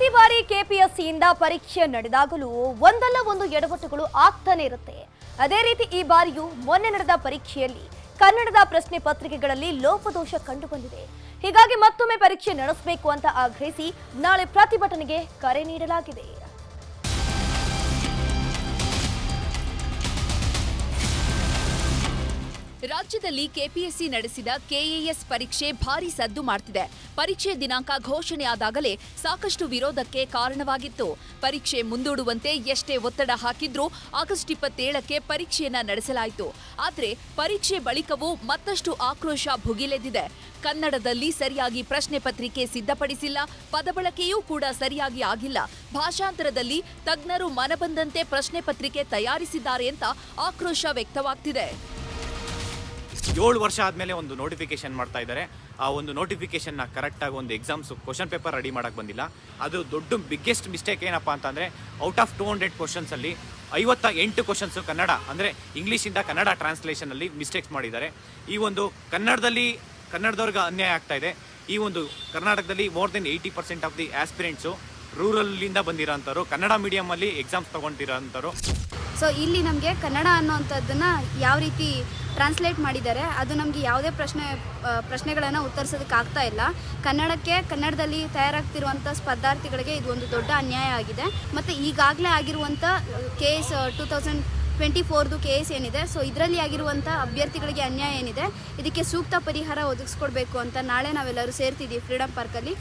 ಪ್ರತಿ ಬಾರಿ ಕೆಪಿಎಸ್ಸಿಯಿಂದ ಪರೀಕ್ಷೆ ನಡೆದಾಗಲೂ ಒಂದಲ್ಲ ಒಂದು ಎಡವಟ್ಟುಗಳು ಆಗ್ತಾನೆ ಇರುತ್ತೆ. ಅದೇ ರೀತಿ ಈ ಬಾರಿಯೂ ಮೊನ್ನೆ ನಡೆದ ಪರೀಕ್ಷೆಯಲ್ಲಿ ಕನ್ನಡದ ಪ್ರಶ್ನೆ ಪತ್ರಿಕೆಗಳಲ್ಲಿ ಲೋಪದೋಷ ಕಂಡುಬಂದಿದೆ. ಹೀಗಾಗಿ ಮತ್ತೊಮ್ಮೆ ಪರೀಕ್ಷೆ ನಡೆಸಬೇಕು ಅಂತ ಆಗ್ರಹಿಸಿ ನಾಳೆ ಪ್ರತಿಭಟನೆಗೆ ಕರೆ ನೀಡಲಾಗಿದೆ. ರಾಜ್ಯದಲ್ಲಿ ಕೆಪಿಎಸ್ಸಿ ನಡೆಸಿದ ಕೆಎಎಸ್ ಪರೀಕ್ಷೆ ಭಾರಿ ಸದ್ದು ಮಾಡ್ತಿದೆ. ಪರೀಕ್ಷೆ ದಿನಾಂಕ ಘೋಷಣೆ ಆದಾಗಲೇ ಸಾಕಷ್ಟು ವಿರೋಧಕ್ಕೆ ಕಾರಣವಾಗಿತ್ತು. ಪರೀಕ್ಷೆ ಮುಂದೂಡುವಂತೆ ಎಷ್ಟೇ ಒತ್ತಡ ಹಾಕಿದ್ರೂ ಆಗಸ್ಟ್ ಇಪ್ಪತ್ತೇಳಕ್ಕೆ ಪರೀಕ್ಷೆಯನ್ನ ನಡೆಸಲಾಯಿತು. ಆದರೆ ಪರೀಕ್ಷೆ ಬಳಿಕವೂ ಮತ್ತಷ್ಟು ಆಕ್ರೋಶ ಭುಗಿಲೆದ್ದಿದೆ. ಕನ್ನಡದಲ್ಲಿ ಸರಿಯಾಗಿ ಪ್ರಶ್ನೆ ಪತ್ರಿಕೆ ಸಿದ್ಧಪಡಿಸಿಲ್ಲ. ಪದಬಳಕೆಯೂ ಕೂಡ ಸರಿಯಾಗಿ ಆಗಿಲ್ಲ. ಭಾಷಾಂತರದಲ್ಲಿ ತಜ್ಞರು ಮನಬಂದಂತೆ ಪ್ರಶ್ನೆ ಪತ್ರಿಕೆ ತಯಾರಿಸಿದ್ದಾರೆ ಅಂತ ಆಕ್ರೋಶ ವ್ಯಕ್ತವಾಗ್ತಿದೆ. ಏಳು ವರ್ಷ ಆದಮೇಲೆ ಒಂದು ನೋಟಿಫಿಕೇಶನ್ ಮಾಡ್ತಾ ಇದ್ದಾರೆ. ಆ ಒಂದು ನೋಟಿಫಿಕೇಶನ್ನ ಕರೆಕ್ಟಾಗಿ ಒಂದು ಎಕ್ಸಾಮ್ಸ್ ಕ್ವಶನ್ ಪೇಪರ್ ರೆಡಿ ಮಾಡೋಕ್ಕೆ ಬಂದಿಲ್ಲ. ಅದು ದೊಡ್ಡ ಬಿಗ್ಗೆಸ್ಟ್ ಮಿಸ್ಟೇಕ್ ಏನಪ್ಪ ಅಂತಂದರೆ ಔಟ್ ಆಫ್ ಟೂ ಹಂಡ್ರೆಡ್ ಕ್ವಶನ್ಸಲ್ಲಿ ಐವತ್ತ ಎಂಟು ಕ್ವಶನ್ಸು ಕನ್ನಡ, ಅಂದರೆ ಇಂಗ್ಲೀಷಿಂದ ಕನ್ನಡ ಟ್ರಾನ್ಸ್ಲೇಷನಲ್ಲಿ ಮಿಸ್ಟೇಕ್ಸ್ ಮಾಡಿದ್ದಾರೆ. ಈ ಒಂದು ಕನ್ನಡದಲ್ಲಿ, ಕನ್ನಡದವ್ರಿಗೆ ಅನ್ಯಾಯ ಆಗ್ತಾ ಇದೆ. ಈ ಒಂದು ಕರ್ನಾಟಕದಲ್ಲಿ more than eighty percent of the aspirants ರೂರಲ್ಲಿಂದ ಬಂದಿರೋಂಥವ್ರು, ಕನ್ನಡ ಮೀಡಿಯಮಲ್ಲಿ ಎಕ್ಸಾಮ್ಸ್ ತೊಗೊಂಡಿರೋಂಥವ್ರು. ಸೊ ಇಲ್ಲಿ ನಮಗೆ ಕನ್ನಡ ಅನ್ನೋವಂಥದ್ದನ್ನು ಯಾವ ರೀತಿ ಟ್ರಾನ್ಸ್ಲೇಟ್ ಮಾಡಿದ್ದಾರೆ. ಅದು ನಮಗೆ ಯಾವುದೇ ಪ್ರಶ್ನೆ ಪ್ರಶ್ನೆಗಳನ್ನು ಉತ್ತರಿಸೋದಕ್ಕೆ ಆಗ್ತಾ ಇಲ್ಲ. ಕನ್ನಡಕ್ಕೆ, ಕನ್ನಡದಲ್ಲಿ ತಯಾರಾಗ್ತಿರುವಂಥ ಸ್ಪರ್ಧಾರ್ಥಿಗಳಿಗೆ ಇದು ಒಂದು ದೊಡ್ಡ ಅನ್ಯಾಯ ಆಗಿದೆ. ಮತ್ತು ಈಗಾಗಲೇ ಆಗಿರುವಂಥ K S two thousand twenty ಫೋರ್ದು K S ಏನಿದೆ ಸೊ ಇದರಲ್ಲಿ ಆಗಿರುವಂಥ ಅಭ್ಯರ್ಥಿಗಳಿಗೆ ಅನ್ಯಾಯ ಏನಿದೆ, ಇದಕ್ಕೆ ಸೂಕ್ತ ಪರಿಹಾರ ಒದಗಿಸ್ಕೊಡ್ಬೇಕು ಅಂತ ನಾಳೆ ನಾವೆಲ್ಲರೂ ಸೇರ್ತಿದ್ದೀವಿ ಫ್ರೀಡಂ ಪಾರ್ಕಲ್ಲಿ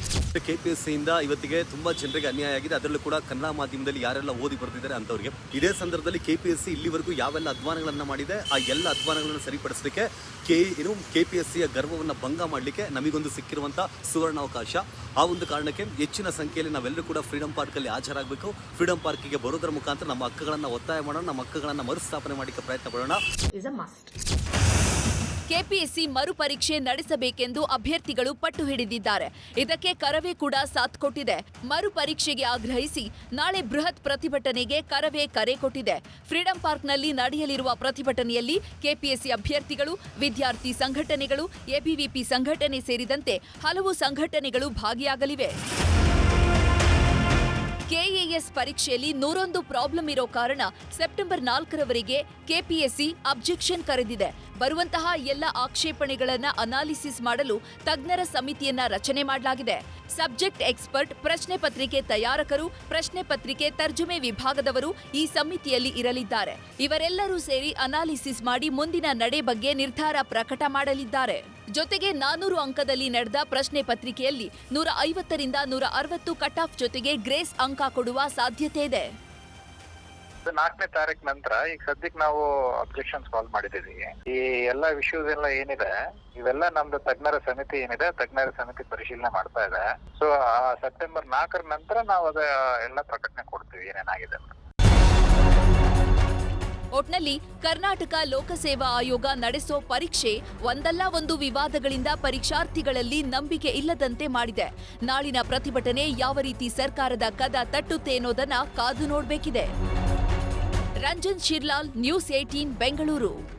ಕೆ ಪಿ ಎಸ್ ಸಿಯಿಂದ ಇವತ್ತಿಗೆ ತುಂಬ ಜನರಿಗೆ ಅನ್ಯಾಯ ಆಗಿದೆ. ಅದರಲ್ಲೂ ಕೂಡ ಕನ್ನಡ ಮಾಧ್ಯಮದಲ್ಲಿ ಯಾರೆಲ್ಲ ಓದಿ ಬರ್ತಿದ್ದಾರೆ ಅಂತವರಿಗೆ. ಇದೇ ಸಂದರ್ಭದಲ್ಲಿ ಕೆ ಪಿ ಎಸ್ ಸಿ ಇಲ್ಲಿವರೆಗೂ ಯಾವೆಲ್ಲ ಅಧ್ವಾನಗಳನ್ನ ಮಾಡಿದೆ, ಆ ಎಲ್ಲ ಅಧ್ವಾನಗಳನ್ನು ಸರಿಪಡಿಸಲಿಕ್ಕೆ ಕೆ, ಏನು ಕೆ ಪಿ ಎಸ್ ಸಿಯ ಗರ್ವವನ್ನು ಭಂಗ ಮಾಡಲಿಕ್ಕೆ ನಮಗೊಂದು ಸಿಕ್ಕಿರುವಂಥ ಸುವರ್ಣಾವಕಾಶ. ಆ ಒಂದು ಕಾರಣಕ್ಕೆ ಹೆಚ್ಚಿನ ಸಂಖ್ಯೆಯಲ್ಲಿ ನಾವೆಲ್ಲರೂ ಕೂಡ ಫ್ರೀಡಂ ಪಾರ್ಕಲ್ಲಿ ಹಾಜರಾಗಬೇಕು ಫ್ರೀಡಂ ಪಾರ್ಕಿಗೆ ಬರೋದರ ಮುಖಾಂತರ ನಮ್ಮ ಹಕ್ಕುಗಳನ್ನು ಒತ್ತಾಯ ಮಾಡೋಣ, ನಮ್ಮ ಹಕ್ಕುಗಳನ್ನು ಮರುಸ್ಥಾಪನೆ ಮಾಡಲಿಕ್ಕೆ ಪ್ರಯತ್ನ ಪಡೋಣ. ಕೆಪಿಎಸ್ಸಿ ಮರುಪರೀಕ್ಷೆ ನಡೆಸಬೇಕೆಂದು ಅಭ್ಯರ್ಥಿಗಳು ಪಟ್ಟು ಹಿಡಿದಿದ್ದಾರೆ. ಇದಕ್ಕೆ ಕರವೇ ಕೂಡ ಸಾಥ್ ಕೊಟ್ಟಿದೆ. ಮರುಪರೀಕ್ಷೆಗೆ ಆಗ್ರಹಿಸಿ ನಾಳೆ ಬೃಹತ್ ಪ್ರತಿಭಟನೆಗೆ ಕರವೇ ಕರೆ ಕೊಟ್ಟಿದೆ. ಫ್ರೀಡಂ ಪಾರ್ಕ್ನಲ್ಲಿ ನಡೆಯಲಿರುವ ಪ್ರತಿಭಟನೆಯಲ್ಲಿ ಕೆಪಿಎಸ್ಸಿ ಅಭ್ಯರ್ಥಿಗಳು, ವಿದ್ಯಾರ್ಥಿ ಸಂಘಟನೆಗಳು ಎಬಿವಿಪಿ ಸಂಘಟನೆ ಸೇರಿದಂತೆ ಹಲವು ಸಂಘಟನೆಗಳು ಭಾಗಿಯಾಗಲಿವೆ. ಪರೀಕ್ಷೆಯಲ್ಲಿ ನೂರೊಂದು ಪ್ರಾಬ್ಲಮ್ ಇರೋ ಕಾರಣ ಸೆಪ್ಟೆಂಬರ್ ನಾಲ್ಕರವರೆಗೆ ಕೆಪಿಎಸ್ಸಿ ಅಬ್ಜೆಕ್ಷನ್ ಕರೆದಿದೆ. ಬರುವಂತಹ ಎಲ್ಲ ಆಕ್ಷೇಪಣೆಗಳನ್ನ ಅನಾಲಿಸಿಸ್ ಮಾಡಲು ತಜ್ಞರ ಸಮಿತಿಯನ್ನ ರಚನೆ ಮಾಡಲಾಗಿದೆ. ಸಬ್ಜೆಕ್ಟ್ ಎಕ್ಸ್ಪರ್ಟ್, ಪ್ರಶ್ನೆ ಪತ್ರಿಕೆ ತಯಾರಕರು, ಪ್ರಶ್ನೆ ಪತ್ರಿಕೆ ತರ್ಜುಮೆ ವಿಭಾಗದವರು ಈ ಸಮಿತಿಯಲ್ಲಿ ಇರಲಿದ್ದಾರೆ. ಇವರೆಲ್ಲರೂ ಸೇರಿ ಅನಾಲಿಸಿಸ್ ಮಾಡಿ ಮುಂದಿನ ನಡೆ ಬಗ್ಗೆ ನಿರ್ಧಾರ ಪ್ರಕಟ ಮಾಡಲಿದ್ದಾರೆ. ಜೊತೆಗೆ ನಾನೂರು ಅಂಕದಲ್ಲಿ ನಡೆದ ಪ್ರಶ್ನೆ ಪತ್ರಿಕೆಯಲ್ಲಿ ನೂರ ಐವತ್ತರಿಂದ ನೂರ ಅರವತ್ತು ಕಟ್ ಆಫ್ ಜೊತೆಗೆ ಗ್ರೇಸ್ ಅಂಕ ಕೊಡುವ ಸಾಧ್ಯತೆ ಇದೆ. ನಾಲ್ಕನೇ ತಾರೀಕು ನಂತರ ಈಗ ಸದ್ಯಕ್ಕೆ ನಾವು ಅಬ್ಜೆಕ್ಷನ್ಸ್ ಕಾಲ್ ಮಾಡಿದ್ದೀವಿ. ಈ ಎಲ್ಲ ವಿಷಯಸ್ ಎಲ್ಲ ಏನಿದೆ, ಇವೆಲ್ಲ ನಮ್ದು ತಜ್ಞರ ಸಮಿತಿ ಏನಿದೆ, ತಜ್ಞರ ಸಮಿತಿ ಪರಿಶೀಲನೆ ಮಾಡ್ತಾ ಇದೆ. ಸೊ ಸೆಪ್ಟೆಂಬರ್ ನಾಲ್ಕರ ನಂತರ ನಾವು ಅದ ಎಲ್ಲ ಪ್ರಕಟಣೆ ಕೊಡ್ತೀವಿ ಏನೇನಾಗಿದೆ ಒಟ್ನಲ್ಲಿ ಕರ್ನಾಟಕ ಲೋಕಸೇವಾ ಆಯೋಗ ನಡೆಸೋ ಪರೀಕ್ಷೆ ಒಂದಲ್ಲ ಒಂದು ವಿವಾದಗಳಿಂದ ಪರೀಕ್ಷಾರ್ಥಿಗಳಲ್ಲಿ ನಂಬಿಕೆ ಇಲ್ಲದಂತೆ ಮಾಡಿದೆ. ನಾಳಿನ ಪ್ರತಿಭಟನೆ ಯಾವ ರೀತಿ ಸರ್ಕಾರದ ಕದ ತಟ್ಟುತ್ತೆ ಅನ್ನೋದನ್ನ ಕಾದು ನೋಡಬೇಕಿದೆ. Ranjan Shirlal, news eighteen Bengaluru.